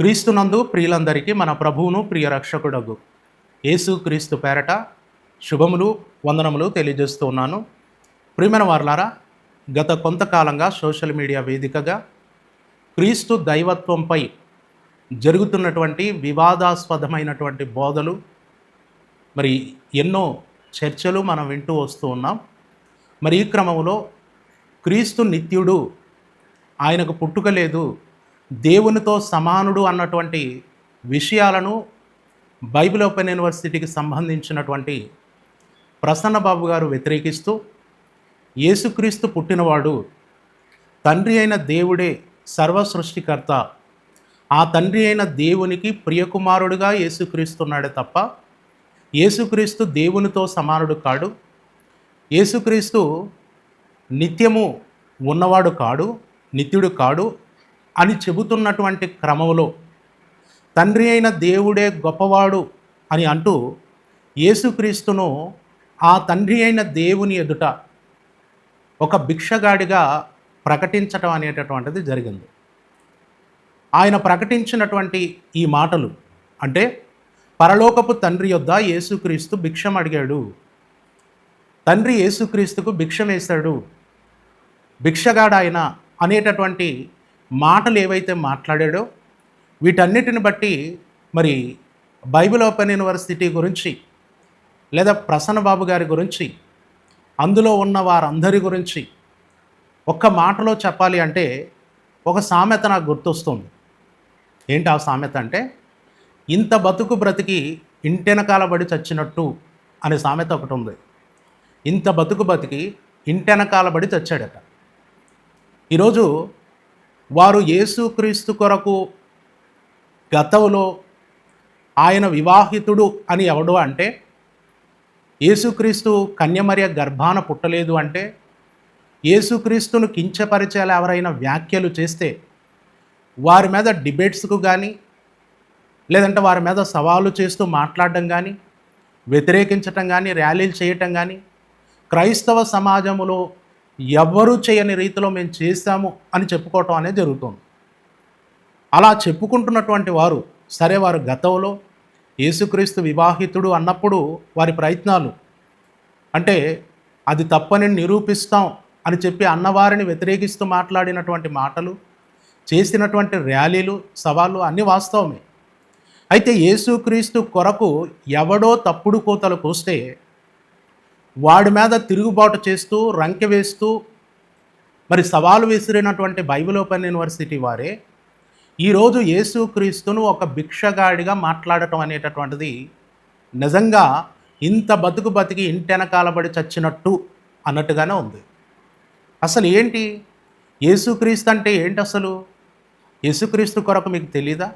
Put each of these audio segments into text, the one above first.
క్రీస్తునందు ప్రియులందరికీ మన ప్రభువును ప్రియ రక్షకుడగు. యేసు క్రీస్తు పేరట శుభములు వందనములు తెలియజేస్తూ ఉన్నాను. ప్రియమైన వార్లారా గత కొంతకాలంగా సోషల్ మీడియా వేదికగా క్రీస్తు దైవత్వంపై జరుగుతున్నటువంటి వివాదాస్పదమైనటువంటి బోధలు మరి ఎన్నో చర్చలు మనం వింటూ వస్తూ ఉన్నాం. మరి ఈ క్రమంలో క్రీస్తు నిత్యుడు ఆయనకు పుట్టుక లేదు దేవునితో సమానుడు అన్నటువంటి విషయాలను బైబిల్ ఓపెన్ యూనివర్సిటీకి సంబంధించినటువంటి ప్రసన్న బాబు గారు వ్యతిరేకిస్తూ యేసుక్రీస్తు పుట్టినవాడు తండ్రి అయిన దేవుడే సర్వ సృష్టికర్త ఆ తండ్రి అయిన దేవునికి ప్రియకుమారుడుగా యేసుక్రీస్తున్నాడే తప్ప యేసుక్రీస్తు దేవునితో సమానుడు కాడు. యేసుక్రీస్తు నిత్యము ఉన్నవాడు కాడు నిత్యుడు కాడు. అని చెబుతున్నటువంటి క్రమంలో తండ్రి అయిన దేవుడే గొప్పవాడు అని అంటూ యేసుక్రీస్తును ఆ తండ్రి అయిన దేవుని ఎదుట ఒక భిక్షగాడిగా ప్రకటించటం అనేటటువంటిది జరిగింది. ఆయన ప్రకటించినటువంటి ఈ మాటలు అంటే పరలోకపు తండ్రి యొద్ద యేసుక్రీస్తు భిక్షం అడిగాడు. తండ్రి యేసుక్రీస్తుకు భిక్షం వేశాడు. భిక్షగాడాయన అనేటటువంటి మాటలు ఏవైతే మాట్లాడాడో వీటన్నిటిని బట్టి మరి బైబిల్ ఓపెన్ యూనివర్సిటీ గురించి లేదా ప్రసన్న బాబు గారి గురించి అందులో ఉన్న వారందరి గురించి ఒక్క మాటలో చెప్పాలి అంటే ఒక సామెత నాకు గుర్తొస్తుంది. ఏంటి ఆ సామెత అంటే ఇంత బతుకు బ్రతికి ఇంటెనకాల బడి చచ్చినట్టు అనే సామెత ఒకటి ఉంది. ఇంత బతుకు బతికి ఇంటెనకాల బడి చచ్చాడట. ఈరోజు వారు యేసుక్రీస్తు కొరకు గతంలో ఆయన వివాహితుడు అని ఎవడు అంటే? యేసుక్రీస్తు కన్యమర్య గర్భాన పుట్టలేదు అంటే? యేసుక్రీస్తును కించపరిచేలా ఎవరైనా వ్యాఖ్యలు చేస్తే వారి మీద డిబేట్స్కు కానీ లేదంటే వారి మీద సవాలు చేస్తూ మాట్లాడడం కానీ వ్యతిరేకించటం కానీ ర్యాలీలు చేయటం కానీ క్రైస్తవ సమాజంలో ఎవరు చేయని రీతిలో మేము చేశాము అని చెప్పుకోవటం అనేది జరుగుతుంది. అలా చెప్పుకుంటున్నటువంటి వారు సరే వారు గతంలో యేసుక్రీస్తు వివాహితుడు అన్నప్పుడు వారి ప్రయత్నాలు అంటే అది తప్పని నిరూపిస్తాం అని చెప్పి అన్నవారిని వ్యతిరేకిస్తూ మాట్లాడినటువంటి మాటలు చేసినటువంటి ర్యాలీలు సవాళ్ళు అన్నీ వాస్తవమే. అయితే యేసుక్రీస్తు కొరకు ఎవడో తప్పుడు కోతలు కోస్తే వాడి మీద తిరుగుబాటు చేస్తూ రంకె వేస్తూ మరి సవాలు విసిరినటువంటి బైబిల్ ఓపెన్ యూనివర్సిటీ వారే ఈరోజు యేసుక్రీస్తును ఒక భిక్షగాడిగా మాట్లాడటం అనేటటువంటిది నిజంగా ఇంత బతుకు బతికి ఇంటెనకాలబడి చచ్చినట్టు అన్నట్టుగానే ఉంది. అసలు ఏంటి? యేసుక్రీస్తు అంటే ఏంటి అసలు? యేసుక్రీస్తు కొరకు మీకు తెలీదా?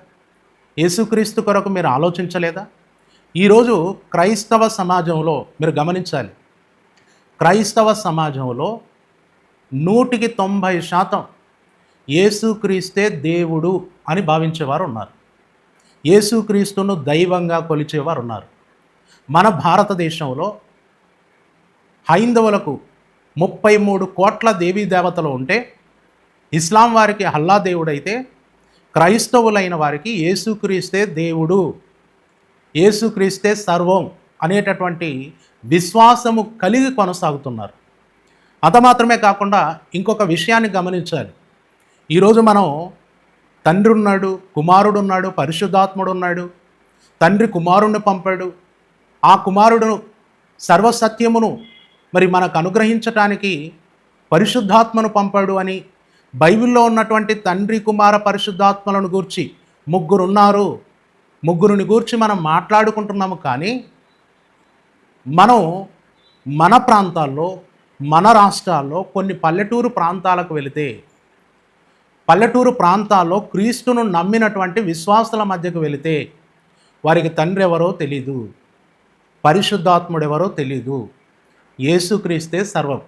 యేసుక్రీస్తు కొరకు మీరు ఆలోచించలేదా? ఈరోజు క్రైస్తవ సమాజంలో మీరు గమనించాలి. క్రైస్తవ సమాజంలో నూటికి తొంభై శాతం యేసుక్రీస్తే దేవుడు అని భావించేవారు ఉన్నారు. యేసుక్రీస్తును దైవంగా కొలిచేవారు ఉన్నారు. మన భారతదేశంలో హైందవులకు ముప్పై మూడు కోట్ల దేవీ దేవతలు ఉంటే ఇస్లాం వారికి హల్లా దేవుడైతే క్రైస్తవులైన వారికి యేసుక్రీస్తే దేవుడు యేసుక్రీస్తే సర్వం అనేటటువంటి విశ్వాసము కలిగి కొనసాగుతున్నారు. అంత మాత్రమే కాకుండా ఇంకొక విషయాన్ని గమనించాలి. ఈరోజు మనం తండ్రి ఉన్నాడు కుమారుడు ఉన్నాడు పరిశుద్ధాత్ముడు ఉన్నాడు తండ్రి కుమారుణ్ణి పంపాడు. ఆ కుమారుడు సర్వసత్యమును మరి మనకు అనుగ్రహించటానికి పరిశుద్ధాత్మను పంపాడు అని బైబిల్లో ఉన్నటువంటి తండ్రి కుమార పరిశుద్ధాత్మలను గూర్చి ముగ్గురున్నారు. ముగ్గురిని గూర్చి మనం మాట్లాడుకుంటున్నాము కానీ మనం మన ప్రాంతాల్లో మన రాష్ట్రాల్లో కొన్ని పల్లెటూరు ప్రాంతాలకు వెళితే పల్లెటూరు ప్రాంతాల్లో క్రీస్తును నమ్మినటువంటి విశ్వాసుల మధ్యకు వెళితే వారికి తండ్రి ఎవరో తెలీదు పరిశుద్ధాత్ముడు ఎవరో తెలీదు. యేసుక్రీస్తే సర్వం.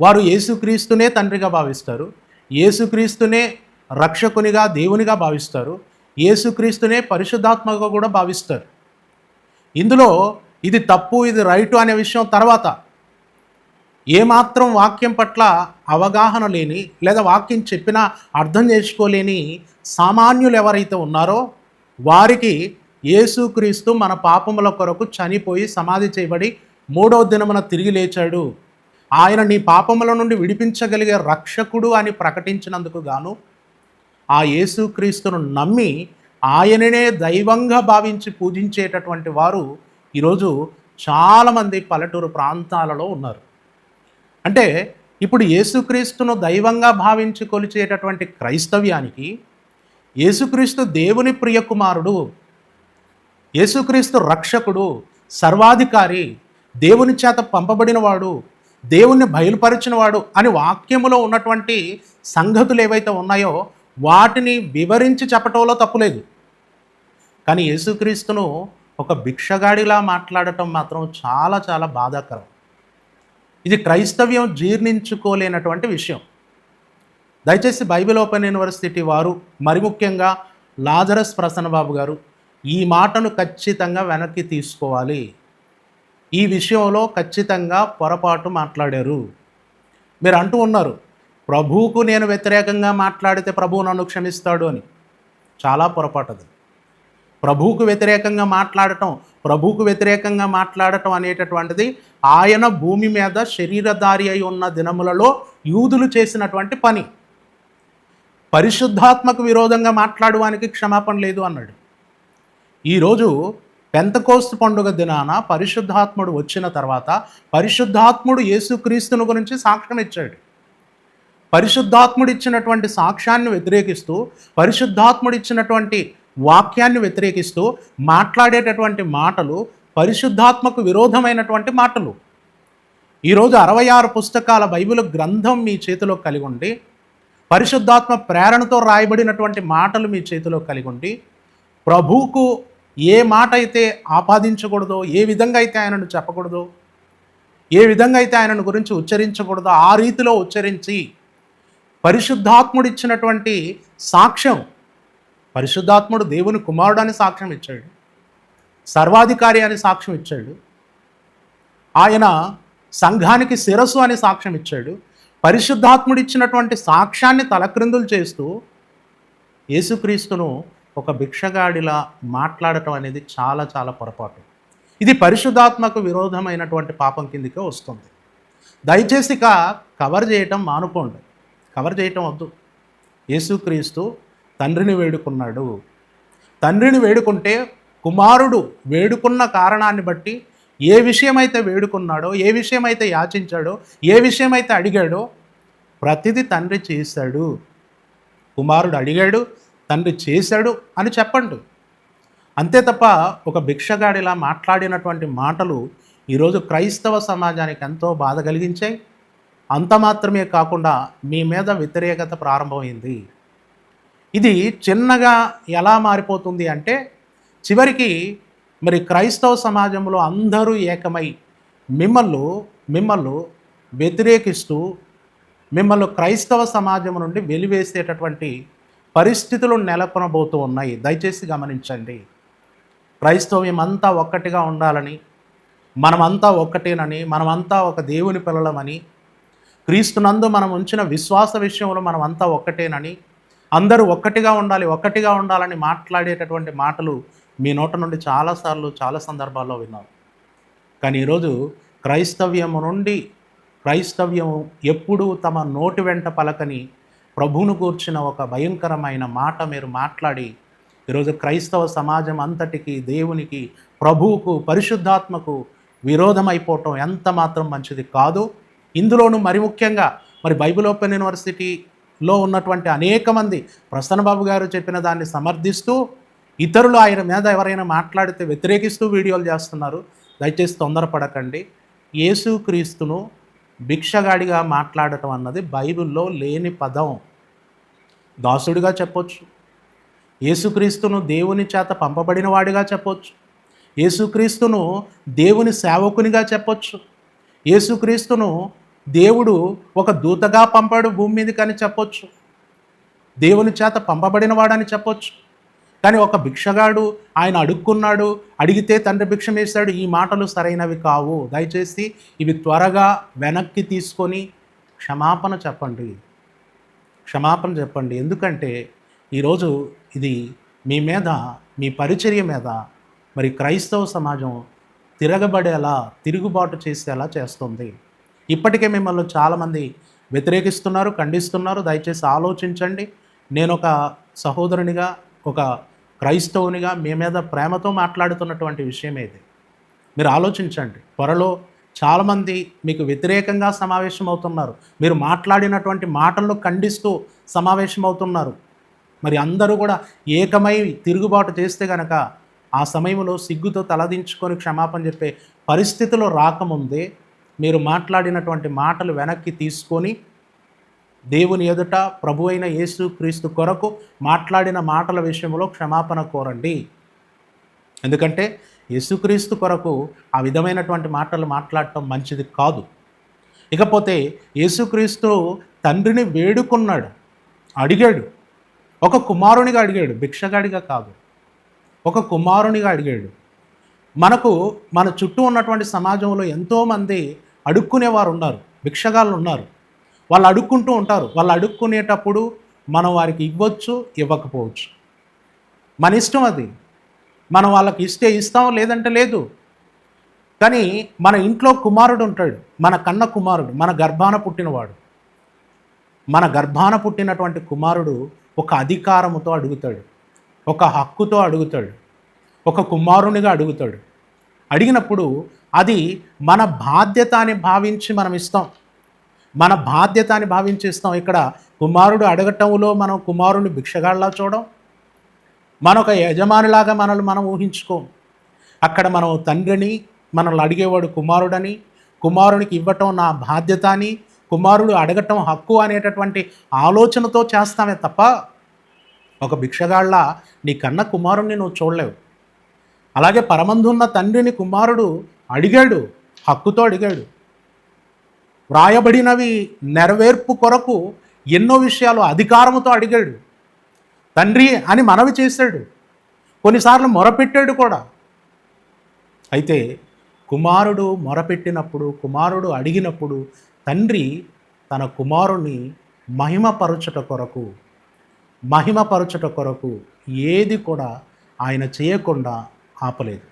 వారు యేసుక్రీస్తునే తండ్రిగా భావిస్తారు యేసుక్రీస్తునే రక్షకునిగా దేవునిగా భావిస్తారు యేసుక్రీస్తునే పరిశుద్ధాత్మగా కూడా భావిస్తారు. ఇందులో ఇది తప్పు ఇది రైటు అనే విషయం తర్వాత. ఏమాత్రం వాక్యం పట్ల అవగాహన లేని లేదా వాక్యం చెప్పినా అర్థం చేసుకోలేని సామాన్యులు ఎవరైతే ఉన్నారో వారికి యేసుక్రీస్తు మన పాపముల కొరకు చనిపోయి సమాధి చేయబడి మూడవ దినమున తిరిగి లేచాడు. ఆయన నీ పాపముల నుండి విడిపించగలిగే రక్షకుడు అని ప్రకటించినందుకు గాను ఆ యేసుక్రీస్తును నమ్మి ఆయననే దైవంగా భావించి పూజించేటటువంటి వారు ఈరోజు చాలామంది పల్లెటూరు ప్రాంతాలలో ఉన్నారు. అంటే ఇప్పుడు యేసుక్రీస్తును దైవంగా భావించి కొలిచేటటువంటి క్రైస్తవ్యానికి యేసుక్రీస్తు దేవుని ప్రియకుమారుడు యేసుక్రీస్తు రక్షకుడు సర్వాధికారి దేవుని చేత పంపబడినవాడు దేవుణ్ణి బయలుపరిచినవాడు అని వాక్యములో ఉన్నటువంటి సంగతులు ఏవైతే ఉన్నాయో వాటిని వివరించి చెప్పటంలో తప్పులేదు కానీ యేసుక్రీస్తును ఒక భిక్షగాడిలా మాట్లాడటం మాత్రం చాలా చాలా బాధాకరం. ఇది క్రైస్తవ్యం జీర్ణించుకోలేనటువంటి విషయం. దయచేసి బైబిల్ ఓపెన్ యూనివర్సిటీ వారు మరి ముఖ్యంగా లాజరస్ ప్రసన్నబాబు గారు ఈ మాటను ఖచ్చితంగా వెనక్కి తీసుకోవాలి. ఈ విషయంలో ఖచ్చితంగా పొరపాటు మాట్లాడారు. మీరు అంటూ ఉన్నారు ప్రభువుకు నేను వ్యతిరేకంగా మాట్లాడితే ప్రభువు నన్ను క్షమిస్తాడు అని. చాలా పొరపాటు అది ప్రభువుకు వ్యతిరేకంగా మాట్లాడటం ప్రభువుకు వ్యతిరేకంగా మాట్లాడటం అనేటటువంటిది ఆయన భూమి మీద శరీరధారి అయి ఉన్న దినములలో యూదులు చేసినటువంటి పని. పరిశుద్ధాత్మకు విరోధంగా మాట్లాడడానికి క్షమాపణ లేదు అన్నాడు. ఈరోజు పెంతకోస్తు పండుగ దినాన పరిశుద్ధాత్ముడు వచ్చిన తర్వాత పరిశుద్ధాత్ముడు యేసుక్రీస్తుని గురించి సాక్ష్యం ఇచ్చాడు. పరిశుద్ధాత్ముడు ఇచ్చినటువంటి సాక్ష్యాన్ని వ్యతిరేకిస్తూ పరిశుద్ధాత్ముడు ఇచ్చినటువంటి వాక్యాన్ని వ్యతిరేకిస్తూ మాట్లాడేటటువంటి మాటలు పరిశుద్ధాత్మకు విరోధమైనటువంటి మాటలు. ఈరోజు అరవై ఆరు పుస్తకాల బైబిల్ గ్రంథం మీ చేతిలో కలిగి ఉండి పరిశుద్ధాత్మ ప్రేరణతో రాయబడినటువంటి మాటలు మీ చేతిలో కలిగి ఉండి ప్రభువుకు ఏ మాట అయితే ఆపాదించకూడదో ఏ విధంగా అయితే ఆయనను చెప్పకూడదో ఏ విధంగా అయితే ఆయనను గురించి ఉచ్చరించకూడదో ఆ రీతిలో ఉచ్చరించి పరిశుద్ధాత్ముడిచ్చినటువంటి సాక్ష్యం పరిశుద్ధాత్ముడు దేవుని కుమారుడు అని సాక్ష్యం ఇచ్చాడు. సర్వాధికారి అని సాక్ష్యం ఇచ్చాడు. ఆయన సంఘానికి శిరస్సు అని సాక్ష్యం ఇచ్చాడు. పరిశుద్ధాత్ముడు ఇచ్చినటువంటి సాక్ష్యాన్ని తలక్రిందులు చేస్తూ యేసుక్రీస్తును ఒక భిక్షగాడిలా మాట్లాడటం అనేది చాలా చాలా పొరపాటు. ఇది పరిశుద్ధాత్మకు విరోధమైనటువంటి పాపం కిందికే వస్తుంది. దయచేసి ఇక కవర్ చేయటం మానుకోండి. కవర్ చేయటం వద్దు. యేసుక్రీస్తు తండ్రిని వేడుకున్నాడు. తండ్రిని వేడుకుంటే కుమారుడు వేడుకున్న కారణాన్ని బట్టి ఏ విషయమైతే వేడుకున్నాడో ఏ విషయమైతే యాచించాడో ఏ విషయమైతే అడిగాడో ప్రతిదీ తండ్రి చేశాడు. కుమారుడు అడిగాడు తండ్రి చేశాడు అని చెప్పండి. అంతే తప్ప ఒక భిక్షగాడిలా మాట్లాడినటువంటి మాటలు ఈరోజు క్రైస్తవ సమాజానికి ఎంతో బాధ కలిగించాయి. అంత మాత్రమే కాకుండా మీ మీద వ్యతిరేకత ప్రారంభమైంది. ఇది చిన్నగా ఎలా మారిపోతుంది అంటే చివరికి మరి క్రైస్తవ సమాజంలో అందరూ ఏకమై మిమ్మల్ని మిమ్మల్ని వ్యతిరేకిస్తూ మిమ్మల్ని క్రైస్తవ సమాజం నుండి వెలివేసేటటువంటి పరిస్థితులు నెలకొనబోతూ ఉన్నాయి. దయచేసి గమనించండి. క్రైస్తవ్యం అంతా ఒక్కటిగా ఉండాలని మనమంతా ఒక్కటేనని మనమంతా ఒక దేవుని పిల్లలమని క్రీస్తునందు మనం ఉంచిన విశ్వాస విషయంలో మనమంతా ఒక్కటేనని అందరూ ఒక్కటిగా ఉండాలి ఒక్కటిగా ఉండాలని మాట్లాడేటటువంటి మాటలు మీ నోట నుండి చాలాసార్లు చాలా సందర్భాల్లో విన్నాం. కానీ ఈరోజు క్రైస్తవ్యము నుండి క్రైస్తవ్యం ఎప్పుడూ తమ నోటి వెంట పలకని ప్రభువును కూర్చిన ఒక భయంకరమైన మాట మీరు మాట్లాడి ఈరోజు క్రైస్తవ సమాజం అంతటికి దేవునికి ప్రభువుకు పరిశుద్ధాత్మకు విరోధమైపోవటం ఎంత మాత్రం మంచిది కాదు. ఇందులోనూ మరి ముఖ్యంగా మరి బైబిల్ ఓపెన్ యూనివర్సిటీ లో ఉన్నటువంటి అనేక మంది ప్రసన్నబాబు గారు చెప్పిన దాన్ని సమర్థిస్తూ ఇతరులు ఆయన మీద ఎవరైనా మాట్లాడితే వ్యతిరేకిస్తూ వీడియోలు చేస్తున్నారు. దయచేసి తొందరపడకండి. యేసుక్రీస్తును భిక్షగాడిగా మాట్లాడటం అన్నది బైబిల్లో లేని పదం. దాసుడిగా చెప్పొచ్చు. యేసుక్రీస్తును దేవుని చేత పంపబడిన వాడిగా చెప్పొచ్చు. యేసుక్రీస్తును దేవుని సేవకునిగా చెప్పొచ్చు. యేసుక్రీస్తును దేవుడు ఒక దూతగా పంపాడు భూమి మీదకి అని చెప్పొచ్చు. దేవుని చేత పంపబడిన వాడని చెప్పొచ్చు. కానీ ఒక భిక్షగాడు ఆయన అడుక్కున్నాడు అడిగితే తండ్రి భిక్ష వేశాడు ఈ మాటలు సరైనవి కావు. దయచేసి ఇవి త్వరగా వెనక్కి తీసుకొని క్షమాపణ చెప్పండి. క్షమాపణ చెప్పండి. ఎందుకంటే ఈరోజు ఇది మీ మీద మీ పరిచర్య మీద మరి క్రైస్తవ సమాజం తిరగబడేలా తిరుగుబాటు చేసేలా చేస్తుంది. ఇప్పటికే మిమ్మల్ని చాలామంది వ్యతిరేకిస్తున్నారు ఖండిస్తున్నారు. దయచేసి ఆలోచించండి. నేను ఒక సహోదరునిగా ఒక క్రైస్తవునిగా మీ మీద ప్రేమతో మాట్లాడుతున్నటువంటి విషయం ఇది. మీరు ఆలోచించండి. త్వరలో చాలామంది మీకు వ్యతిరేకంగా సమావేశం అవుతున్నారు మీరు మాట్లాడినటువంటి మాటలను ఖండిస్తూ సమావేశం అవుతున్నారు మరి అందరూ కూడా ఏకమై తిరుగుబాటు చేస్తే గనక ఆ సమయంలో సిగ్గుతో తలదించుకొని క్షమాపణ చెప్పే పరిస్థితిలో రాకముందే మీరు మాట్లాడినటువంటి మాటలు వెనక్కి తీసుకొని దేవుని ఎదుట ప్రభు అయిన యేసు క్రీస్తు కొరకు మాట్లాడిన మాటల విషయంలో క్షమాపణ కోరండి. ఎందుకంటే యేసుక్రీస్తు కొరకు ఆ విధమైనటువంటి మాటలు మాట్లాడటం మంచిది కాదు. ఇకపోతే యేసుక్రీస్తు తండ్రిని వేడుకున్నాడు. అడిగాడు. ఒక కుమారునిగా అడిగాడు. భిక్షగాడిగా కాదు. ఒక కుమారునిగా అడిగాడు. మనకు మన చుట్టూ ఉన్నటువంటి సమాజంలో ఎంతోమంది అడుక్కునేవారు ఉన్నారు భిక్షగాళ్ళు ఉన్నారు వాళ్ళు అడుక్కుంటూ ఉంటారు. వాళ్ళు అడుక్కునేటప్పుడు మనం వారికి ఇవ్వచ్చు ఇవ్వకపోవచ్చు. మన ఇష్టం అది. మనం వాళ్ళకి ఇస్తే ఇస్తాం లేదంటే లేదు. కానీ మన ఇంట్లో కుమారుడు ఉంటాడు. మన కన్న కుమారుడు మన గర్భాన పుట్టినవాడు. మన గర్భాన పుట్టినటువంటి కుమారుడు ఒక అధికారముతో అడుగుతాడు. ఒక హక్కుతో అడుగుతాడు. ఒక కుమారునిగా అడుగుతాడు. అడిగినప్పుడు అది మన బాధ్యత అని భావించి మనం ఇస్తాం. మన బాధ్యత అని భావించి ఇస్తాం. ఇక్కడ కుమారుడు అడగటంలో మనం కుమారుని భిక్షగాళ్ళలా చూడం. మనొక యజమానిలాగా మనల్ని మనం ఊహించుకోం. అక్కడ మనం తండ్రిని మనల్ని అడిగేవాడు కుమారుడని కుమారునికి ఇవ్వటం నా బాధ్యత అని కుమారుడు అడగటం హక్కు అనేటటువంటి ఆలోచనతో చేస్తామే తప్ప ఒక భిక్షగాళ్ళ నీ కన్న కుమారుణ్ణి నువ్వు చూడలేవు. అలాగే పరమందున్న తండ్రిని కుమారుడు అడిగాడు హక్కుతో అడిగాడు. వ్రాయబడినవి నెరవేర్పు కొరకు ఎన్నో విషయాలు అధికారముతో అడిగాడు. తండ్రి అని మనవి చేశాడు. కొన్నిసార్లు మొరపెట్టాడు కూడా. అయితే కుమారుడు మొరపెట్టినప్పుడు కుమారుడు అడిగినప్పుడు తండ్రి తన కుమారుని మహిమపరచుట కొరకు మహిమపరచుట కొరకు ఏది కూడా ఆయన చేయకుండా ఆపలేదు.